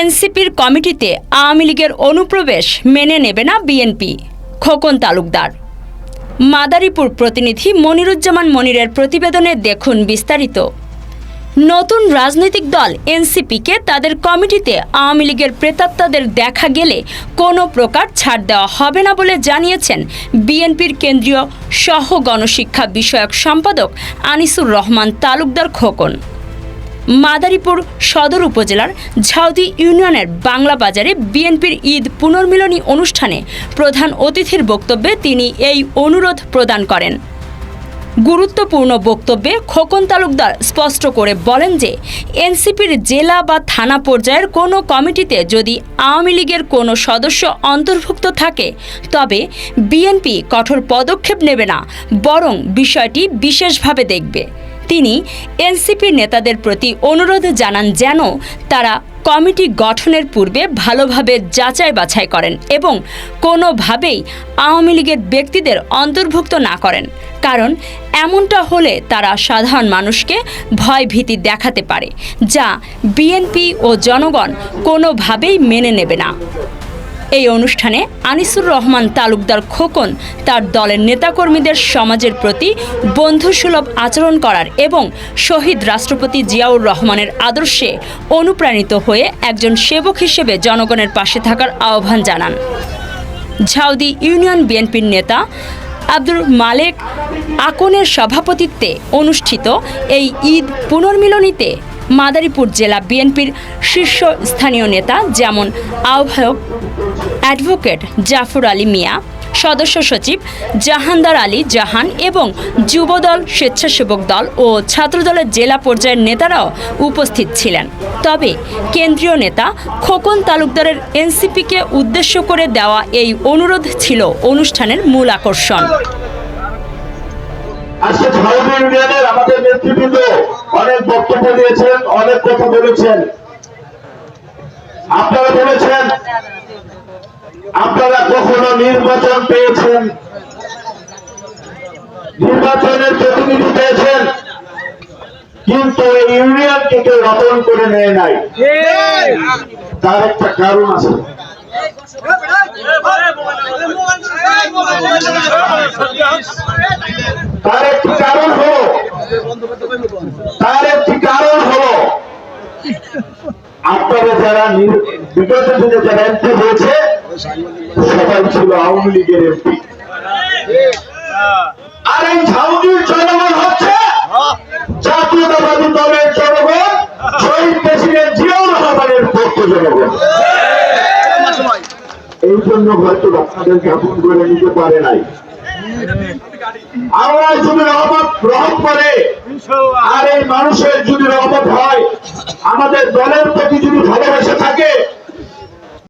এনসিপির কমিটিতে আওয়ামী লীগের অনুপ্রবেশ মেনে নেবে না বিএনপি। খোকন তালুকদার। মাদারীপুর প্রতিনিধি মনিরুজ্জামান মনিরের প্রতিবেদনে দেখুন বিস্তারিত। নতুন রাজনৈতিক দল এনসিপিকে তাদের কমিটিতে আওয়ামী লীগের প্রেতাত্মাদের দেখা গেলে কোনো প্রকার ছাড় দেওয়া হবে না বলে জানিয়েছেন বিএনপির কেন্দ্রীয় সহ গণশিক্ষা বিষয়ক সম্পাদক আনিসুর রহমান তালুকদার খোকন। মাদারীপুর সদর উপজেলার ঝাউদি ইউনিয়নের বাংলা বাজারে বিএনপির ঈদ পুনর্মিলনী অনুষ্ঠানে প্রধান অতিথির বক্তব্যে তিনি এই অনুরোধ প্রদান করেন। গুরুত্বপূর্ণ বক্তব্যে খোকন তালুকদার স্পষ্ট করে বলেন যে, এনসিপির জেলা বা থানা পর্যায়ের কোনো কমিটিতে যদি আওয়ামী লীগের কোনো সদস্য অন্তর্ভুক্ত থাকে, তবে বিএনপি কঠোর পদক্ষেপ নেবে না, বরং বিষয়টি বিশেষভাবে দেখবে। তিনি এনসিপির নেতাদের প্রতি অনুরোধ জানান যেন তারা কমিটি গঠনের পূর্বে ভালোভাবে যাচাই বাছাই করেন এবং কোনোভাবেই আওয়ামী লীগের ব্যক্তিদের অন্তর্ভুক্ত না করেন। কারণ এমনটা হলে তারা সাধারণ মানুষকে ভয় ভীতি দেখাতে পারে, যা বিএনপি ও জনগণ কোনোভাবেই মেনে নেবে না। এই অনুষ্ঠানে আনিসুর রহমান তালুকদার খোকন তার দলের নেতাকর্মীদের সমাজের প্রতি বন্ধুসুলভ আচরণ করার এবং শহীদ রাষ্ট্রপতি জিয়াউর রহমানের আদর্শে অনুপ্রাণিত হয়ে একজন সেবক হিসেবে জনগণের পাশে থাকার আহ্বান জানান। ঝাউদি ইউনিয়ন বিএনপির নেতা আব্দুল মালেক আকনের সভাপতিত্বে অনুষ্ঠিত এই ঈদ পুনর্মিলনীতে মাদারীপুর জেলা বিএনপির শীর্ষস্থানীয় নেতা যেমন আহ্বায়ক অ্যাডভোকেট জাফর আলী মিয়া, সদস্য সচিব জাহানদার আলী জাহান এবং যুবদল স্বেচ্ছাসেবক দল ও ছাত্রদলের জেলা পর্যায়ের নেতারাও উপস্থিত ছিলেন। তবে কেন্দ্রীয় নেতা খোকন তালুকদারের এনসিপিকে উদ্দেশ্য করে দেওয়া এই অনুরোধ ছিল অনুষ্ঠানের মূল আকর্ষণ। আজকে ঝাউদি ইউনিয়নের আমাদের নেতৃবৃন্দ অনেক বক্তব্য দিয়েছেন অনেক কথা বলেছেন আপনারা বলেছেন আপনারা কখনো নির্বাচন পেয়েছেন নির্বাচনের প্রতিনিধি পেয়েছেন কিন্তু এই ইউনিয়নকে কেউ রতন করে নেয় নাই তার একটা কারণ আছে তার একটি কারণ হলো, তার একটি কারণ হলো, আপনারা যারা বিগত দিনে যারা এমপি হয়েছে, সবাই ছিল আওয়ামী লীগের এমপি। আর এই ঝাউদির জনগণ হচ্ছে জাতীয়তাবাদী দলের জনগণ, শহীদ প্রেসিডেন্ট জিয়াউর রহমানের পক্ষ জনগণ। এই জন্য হয়তো আপনাদেরকে আপন করে নিতে পারে নাই। আল্লাহ যদি রহমত গ্রহণ করে, আর এই মানুষের যদি রহমত হয়, আমাদের দলের প্রতি যদি ভালোবাসা থাকে